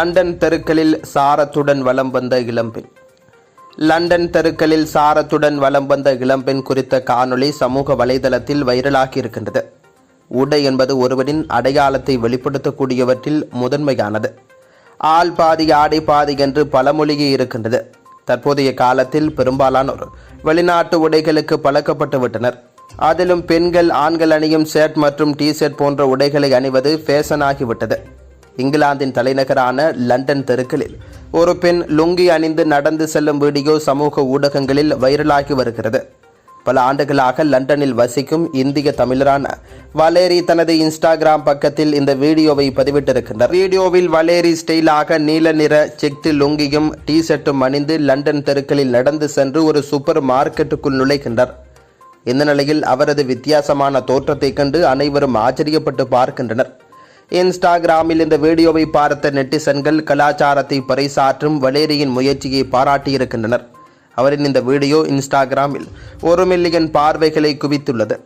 London தெருக்களில் சாரத்துடன் வலம் வந்த இளம்பெண். லண்டன் தெருக்களில் சாரத்துடன் வலம் வந்த இளம்பெண் குறித்த காணொளி சமூக வலைதளத்தில் வைரலாகி இருக்கின்றது. உடை என்பது ஒருவரின் அடையாளத்தை வெளிப்படுத்தக்கூடியவற்றில் முதன்மையானது. ஆள் பாதி ஆடை பாதி என்று பழமொழியே இருக்கின்றது. தற்போதைய காலத்தில் பெரும்பாலானோர் வெளிநாட்டு உடைகளுக்கு பழக்கப்பட்டு விட்டனர். அதிலும் பெண்கள் ஆண்கள் அணியும் ஷர்ட் மற்றும் டி ஷர்ட் போன்ற உடைகளை அணிவது ஃபேஷன் ஆகிவிட்டது இங்கிலாந்தின் தலைநகரான லண்டன் தெருக்களில். ஒரு பெண் லுங்கி அணிந்து நடந்து செல்லும் வீடியோ சமூக ஊடகங்களில் வைரலாகி வருகிறது. பல ஆண்டுகளாக லண்டனில் வசிக்கும் இந்திய தமிழரான வலேரி தனது இன்ஸ்டாகிராம் பக்கத்தில் இந்த வீடியோவை பதிவிட்டிருக்கின்றார். வீடியோவில் வலேரி ஸ்டைலாக நீல நிற செக்டு லுங்கியும் டி ஷர்ட்டும் அணிந்து லண்டன் தெருக்களில் நடந்து சென்று ஒரு சூப்பர் மார்க்கெட்டுக்குள் நுழைகின்றார் இந்த நிலையில் அவரது வித்தியாசமான தோற்றத்தைக் கண்டு அனைவரும் ஆச்சரியப்பட்டு பார்க்கின்றனர். இன்ஸ்டாகிராமில் இந்த வீடியோவை பார்த்த நெட்டிசன்கள் கலாச்சாரத்தை பறைசாற்றும் வலேரியின் முயற்சியை பாராட்டியிருக்கின்றனர். அவரின் இந்த வீடியோ இன்ஸ்டாகிராமில் ஒரு மில்லியன் பார்வைகளை குவித்துள்ளது.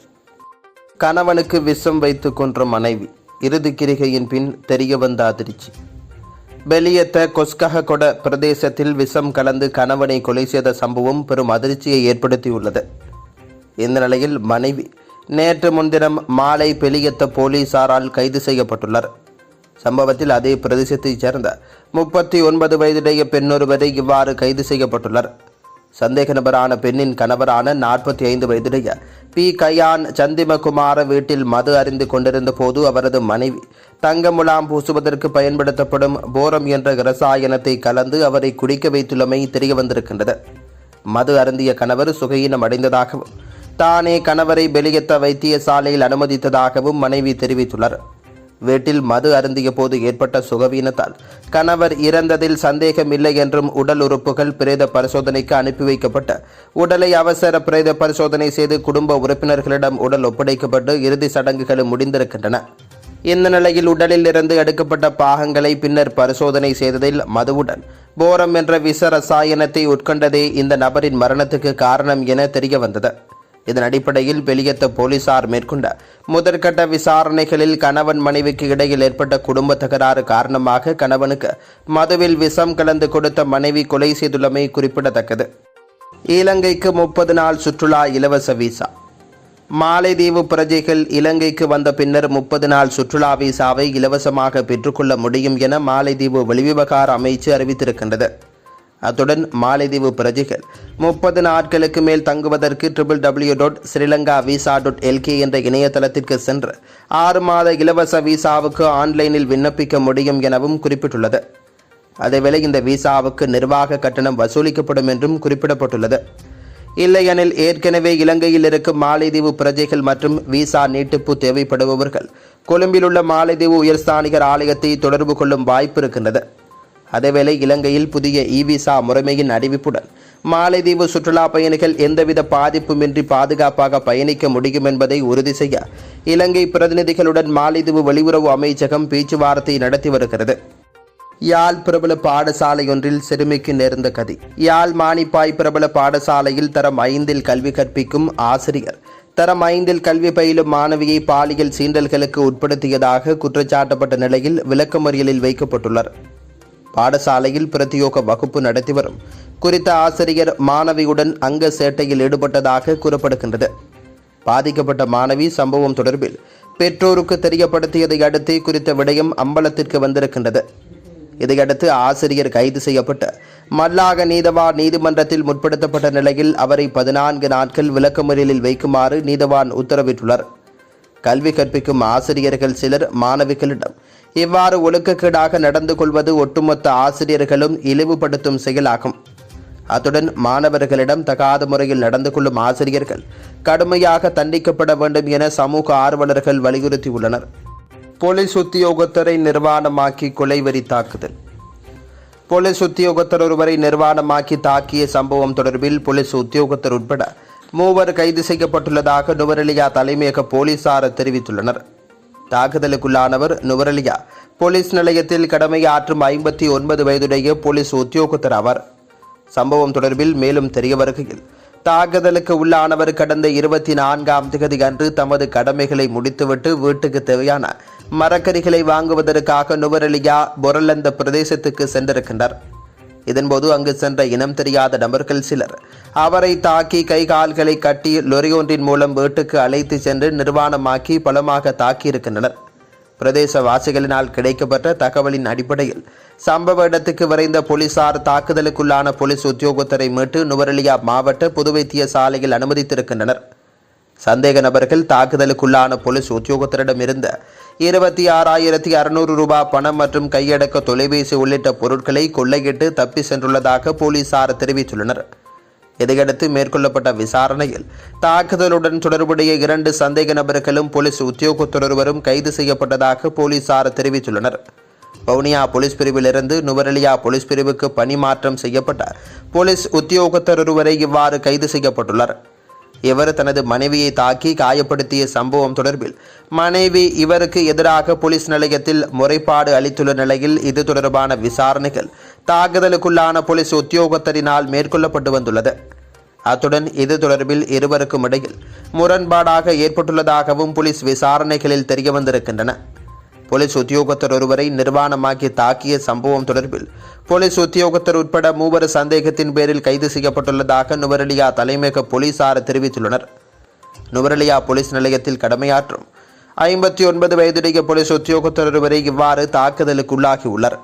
கணவனுக்கு விஷம் வைத்து கொன்ற மனைவி இறுதி கிரிகையின் பின் தெரிய வந்த அதிர்ச்சி. பெலியத்த கொஸ்கஹகொட பிரதேசத்தில் விஷம் கலந்து கணவனை கொலை செய்த சம்பவம் பெரும் அதிர்ச்சியை ஏற்படுத்தியுள்ளது. இந்த நிலையில் மனைவி நேற்று முன்தினம் மாலை பெலியத்த போலீசாரால் கைது செய்யப்பட்டுள்ளார். சம்பவத்தில் அதே பிரதேசத்தைச் சேர்ந்த முப்பத்தி ஒன்பது வயதுடைய பெண்ணொருவரை இவ்வாறு கைது செய்யப்பட்டுள்ளார். சந்தேக நபரான பெண்ணின் கணவரான நாற்பத்தி ஐந்து வயதுடைய பி. கயான் சந்திமகுமார வீட்டில் மது அறிந்து கொண்டிருந்த போது அவரது மனைவி தங்க முலாம் பூசுவதற்கு பயன்படுத்தப்படும் போரம் என்ற இரசாயனத்தை கலந்து அவரை குடிக்க வைத்துள்ளமை தெரிய வந்திருக்கின்றது மது அருந்திய கணவர் சுகையினம் அடைந்ததாகவும் தானே கணவரை வெளியேற்ற வைத்தியசாலையில் அனுமதித்ததாகவும் மனைவி தெரிவித்துள்ளார். வீட்டில் மது அருந்திய போது ஏற்பட்ட சுகவீனத்தால் கணவர் இறந்ததில் சந்தேகமில்லை என்றும் உடல் உறுப்புகள் பிரேத பரிசோதனைக்கு அனுப்பி வைக்கப்பட்ட உடலை அவசர பிரேத பரிசோதனை செய்து குடும்ப உறுப்பினர்களிடம் உடல் ஒப்படைக்கப்பட்டு இறுதி சடங்குகளும் முடிந்திருக்கின்றன. இந்த நிலையில் உடலில் இருந்து எடுக்கப்பட்ட பாகங்களை பின்னர் பரிசோதனை செய்ததில் மதுவுடன் போரம் என்ற விச ரசாயனத்தை உட்கொண்டதே இந்த நபரின் மரணத்துக்கு காரணம் என தெரிய வந்தது இதன் அடிப்படையில் வெளியத்த போலீசார் மேற்கொண்ட முதற்கட்ட விசாரணைகளில் கணவன் மனைவிக்கு இடையில் ஏற்பட்ட குடும்ப தகராறு காரணமாக கணவனுக்கு மதுவில் விஷம் கலந்து கொடுத்த மனைவி கொலை செய்துள்ளமை குறிப்பிடத்தக்கது. இலங்கைக்கு முப்பது நாள் சுற்றுலா இலவச விசா. மாலைதீவு பிரஜைகள் இலங்கைக்கு வந்த பின்னர் முப்பது நாள் சுற்றுலா விசாவை இலவசமாக பெற்றுக்கொள்ள முடியும் என மாலைதீவு வெளிவிவகார அமைச்சு அறிவித்திருக்கின்றது. அத்துடன் மாலைதீவு பிரஜைகள். முப்பது நாட்களுக்கு மேல் தங்குவதற்கு triple W dot Sri Lanka visa dot LK என்ற இணையதளத்திற்கு சென்று ஆறு மாத இலவச விசாவுக்கு ஆன்லைனில் விண்ணப்பிக்க முடியும் எனவும் குறிப்பிட்டுள்ளது. அதேவேளை இந்த விசாவுக்கு நிர்வாக கட்டணம் வசூலிக்கப்படும் என்றும் குறிப்பிடப்பட்டுள்ளது. இல்லையெனில் ஏற்கனவே இலங்கையில் இருக்கும் மாலைதீவு பிரஜைகள் மற்றும் விசா நீட்டிப்பு தேவைப்படுபவர்கள் கொழும்பில் உள்ள மாலைதீவு உயர்ஸ்தானிகர் ஆலயத்தை தொடர்பு கொள்ளும் வாய்ப்பு இருக்கின்றது. அதேவேளை இலங்கையில் புதிய இ விசா முறைமையின் அறிவிப்புடன் மாலைதீவு சுற்றுலா பயணிகள் எந்தவித பாதிப்புமின்றி பாதுகாப்பாக பயணிக்க முடியும் என்பதை உறுதி செய்ய இலங்கை பிரதிநிதிகளுடன் மாலைதீவு வெளியுறவு அமைச்சகம் பேச்சுவார்த்தை நடத்தி வருகிறது. யாழ் பிரபல பாடசாலையொன்றில் சிறுமிக்கு நேர்ந்த கதி. யாழ் மானிப்பாய் பிரபல பாடசாலையில் தரம் ஐந்தில் கல்வி கற்பிக்கும் ஆசிரியர். தரம் ஐந்தில் கல்வி பயிலும் மாணவியை பாலியல் சீண்டல்களுக்கு உட்படுத்தியதாக குற்றச்சாட்டப்பட்ட நிலையில் விளக்கமறியலில் வைக்கப்பட்டுள்ளார். பாடசாலையில் பிரத்யோக வகுப்பு நடத்தி வரும் குறித்த ஆசிரியர் மாணவியுடன் அங்க சேட்டையில் ஈடுபட்டதாக கூறப்படுகின்றது. பாதிக்கப்பட்ட மாணவி சம்பவம் தொடர்பில் பெற்றோருக்கு தெரியப்படுத்தியதை அடுத்து குறித்த விடயம் அம்பலத்திற்கு வந்திருக்கின்றது. இதையடுத்து ஆசிரியர் கைது செய்யப்பட்டு மல்லாக நீதவான் நீதிமன்றத்தில் முற்படுத்தப்பட்ட நிலையில் அவரை பதினான்கு நாட்கள் விளக்கமறியலில் வைக்குமாறு நீதவான் உத்தரவிட்டுள்ளார். கல்வி கற்பிக்கும் ஆசிரியர்கள் சிலர் மாணவிகளிடம் இவ்வாறு ஒழுக்கக்கேடாக நடந்து கொள்வது ஒட்டுமொத்த ஆசிரியர்களும் இழிவுபடுத்தும் செயலாகும். அத்துடன் மாணவர்களிடம் தகாத முறையில் நடந்து கொள்ளும் ஆசிரியர்கள் கடுமையாக தண்டிக்கப்பட வேண்டும் என சமூக ஆர்வலர்கள் வலியுறுத்தியுள்ளனர். போலீஸ் உத்தியோகத்தரை நிர்வாணமாக்கி கொலைவெறி தாக்குதல். போலீஸ் உத்தியோகத்தர் ஒருவரை நிர்வாணமாக்கி தாக்கிய சம்பவம் தொடர்பில் போலீஸ் உத்தியோகத்தர் உட்பட மூவர் கைது செய்யப்பட்டுள்ளதாக நுவரெலியா தலைமையக போலீசார் தெரிவித்துள்ளனர். தாக்குதலுக்குள்ளானவர் நுவரலியா. போலீஸ் நிலையத்தில் கடமையாற்றும் ஐம்பத்தி ஒன்பது வயதுடைய போலீஸ் உத்தியோகத்தர் ஆவார். சம்பவம் தொடர்பில் மேலும் தெரிய வருகையில் தாக்குதலுக்கு உள்ளானவர் கடந்த இருபத்தி நான்காம் திகதி அன்று தமது கடமைகளை முடித்துவிட்டு வீட்டுக்கு தேவையான மரக்கறிகளை வாங்குவதற்காக நுவரெலியா பொரலந்த பிரதேசத்துக்கு சென்றிருக்கின்றார். இதன்போது அங்கு சென்ற இனம் தெரியாத நபர்கள் சிலர். அவரை தாக்கி கை கால்களை கட்டி லொரியொன்றின் மூலம் வீட்டுக்கு அழைத்து சென்று நிர்வாணமாக்கி பலமாக தாக்கியிருக்கின்றனர். பிரதேசவாசிகளினால் கிடைக்கப்பட்ட தகவலின் அடிப்படையில் சம்பவ இடத்துக்கு விரைந்த போலீசார் தாக்குதலுக்குள்ளான போலீஸ் உத்தியோகத்தரை மீட்டு நுவரெலியா மாவட்ட பொது வைத்தியசாலையில் அனுமதித்திருக்கின்றனர். சந்தேக நபர்கள் தாக்குதலுக்குள்ளான போலீஸ் உத்தியோகத்தரிடம் இருந்த இருபத்தி ஆறாயிரத்தி அறுநூறு ரூபாய் பணம் மற்றும் கையடக்க தொலைபேசி உள்ளிட்ட பொருட்களை கொள்ளையிட்டு தப்பி சென்றுள்ளதாக போலீசார் தெரிவித்துள்ளனர். இதையடுத்து மேற்கொள்ளப்பட்ட விசாரணையில் தாக்குதலுடன் தொடர்புடைய இரண்டு சந்தேக நபர்களும் போலீஸ் உத்தியோகத்தொருவரும் கைது செய்யப்பட்டதாக போலீசார் தெரிவித்துள்ளனர். வவுனியா போலீஸ் பிரிவிலிருந்து நுவரெலியா போலீஸ் பிரிவுக்கு பணிமாற்றம் செய்யப்பட்ட போலீஸ் உத்தியோகத்தர் ஒருவரை இவ்வாறு கைது செய்யப்பட்டுள்ளார். இவர் தனது மனைவியை தாக்கி காயப்படுத்திய சம்பவம் தொடர்பில் மனைவி இவருக்கு எதிராக போலீஸ் நிலையத்தில் முறைப்பாடு அளித்துள்ள நிலையில் இது தொடர்பான விசாரணைகள் தாக்குதலுக்குள்ளான போலீஸ் உத்தியோகத்தரினால் மேற்கொள்ளப்பட்டு வந்துள்ளது. அத்துடன் இது தொடர்பில் இருவருக்கும் இடையில் முரண்பாடாக ஏற்பட்டுள்ளதாகவும் போலீஸ் விசாரணைகளில் தெரிய வந்திருக்கின்றன போலீஸ் உத்தியோகத்தர் ஒருவரை நிர்வாணமாக்கி தாக்கிய சம்பவம் தொடர்பில் போலீஸ் உத்தியோகத்தர் உட்பட மூவர் சந்தேகத்தின் பேரில் கைது செய்யப்பட்டுள்ளதாக நுவரெலியா தலைமையக போலீசார் தெரிவித்துள்ளனர். நுவரெலியா போலீஸ் நிலையத்தில் கடமையாற்றும் ஐம்பத்தி ஒன்பது வயதுடைய போலீஸ் உத்தியோகத்தர் ஒருவரை இவ்வாறு தாக்குதலுக்குள்ளாகியுள்ளார்.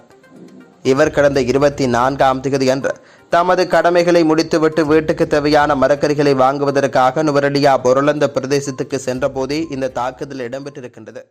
இவர் கடந்த இருபத்தி நான்காம் தேதி அன்று தமது கடமைகளை முடித்துவிட்டு வீட்டுக்கு தேவையான மரக்கறிகளை வாங்குவதற்காக நுவரடியா பொருளந்த பிரதேசத்துக்கு சென்றபோதே இந்த தாக்குதல் இடம்பெற்றிருக்கின்றது.